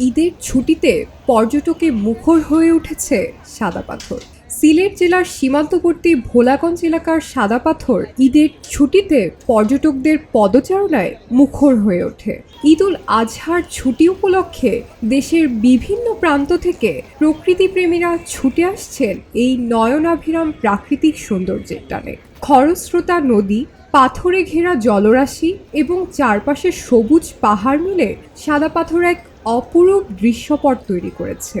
ঈদের ছুটিতে পর্যটকে মুখর হয়ে উঠেছে সাদা পাথর। সিলেট জেলার সীমান্তবর্তী ভোলাগঞ্জ এলাকার সাদা পাথর ঈদের ছুটিতে পর্যটকদের পদচারণায় মুখর হয়ে ওঠে। ঈদুল আজহার ছুটি উপলক্ষে দেশের বিভিন্ন প্রান্ত থেকে প্রকৃতিপ্রেমীরা ছুটে আসছেন এই নয়নাভিরাম প্রাকৃতিক সৌন্দর্যের টানে। খরস্রোতা নদী পাথরে ঘেরা জলরাশি এবং চারপাশে সবুজ পাহাড় মিলে সাদা পাথর এক অপরূপ দৃশ্যপট তৈরি করেছে।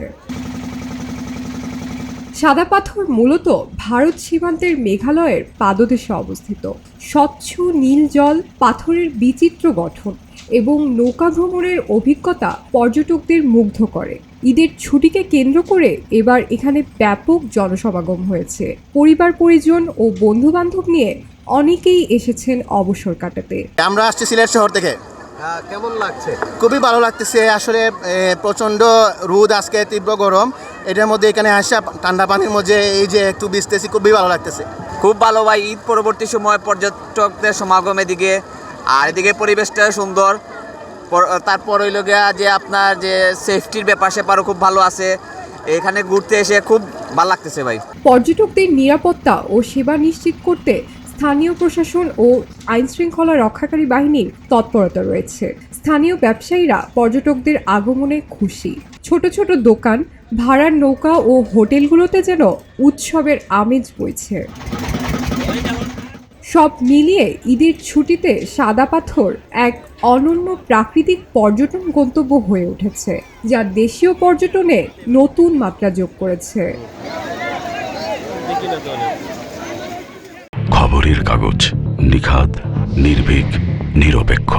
সাদা পাথর মূলত ভারত সীমান্তের মেঘালয়ের পাদদেশে অবস্থিত। স্বচ্ছ নীল জল, পাথরের বিচিত্র গঠন এবং নৌকা ভ্রমণের অভিজ্ঞতা পর্যটকদের মুগ্ধ করে। ঈদের ছুটিকে কেন্দ্র করে এবার এখানে ব্যাপক জনসমাগম হয়েছে। পরিবার পরিজন ও বন্ধু বান্ধব নিয়ে অনেকেই এসেছেন অবসর কাটাতে। আমরা আসছি সিলেট শহর থেকে। হ্যাঁ, কেমন লাগছে? খুবই ভালো লাগতেছে। আসলে প্রচণ্ড রোদ আজকে তীব্র গরম। এটার মধ্যে এখানে আসা ঠান্ডা পানির মধ্যে এই যে একটু ভিজতেছি খুবই ভালো লাগতেছে। খুব ভালো ভাই ঈদ পরবর্তী সময় পর্যটকদের সমাগম এদিকে। আর এদিকে পরিবেশটা সুন্দর। তারপর হইল গিয়া যে আপনার যে সেফটির ব্যাপার স্যাপারও খুব ভালো আছে। এখানে ঘুরতে এসে খুব ভালো লাগতেছে ভাই। পর্যটকদের নিরাপত্তা ও সেবা নিশ্চিত করতে স্থানীয় প্রশাসন ও আইন শৃঙ্খলা রক্ষাকারী বাহিনীর তৎপরতা রয়েছে। স্থানীয় ব্যবসায়ীরা পর্যটকদের আগমনে খুশি। ছোট ছোট দোকান, ভাড়ার নৌকা ও হোটেলগুলোতে যেন উৎসবের আমেজ বইছে। সব মিলিয়ে ঈদের ছুটিতে সাদা পাথর এক অনন্য প্রাকৃতিক পর্যটন গন্তব্য হয়ে উঠেছে, যা দেশীয় পর্যটনে নতুন মাত্রা যোগ করেছে। খবরের কাগজ নিখাদ, নির্ভীক, নিরপেক্ষ।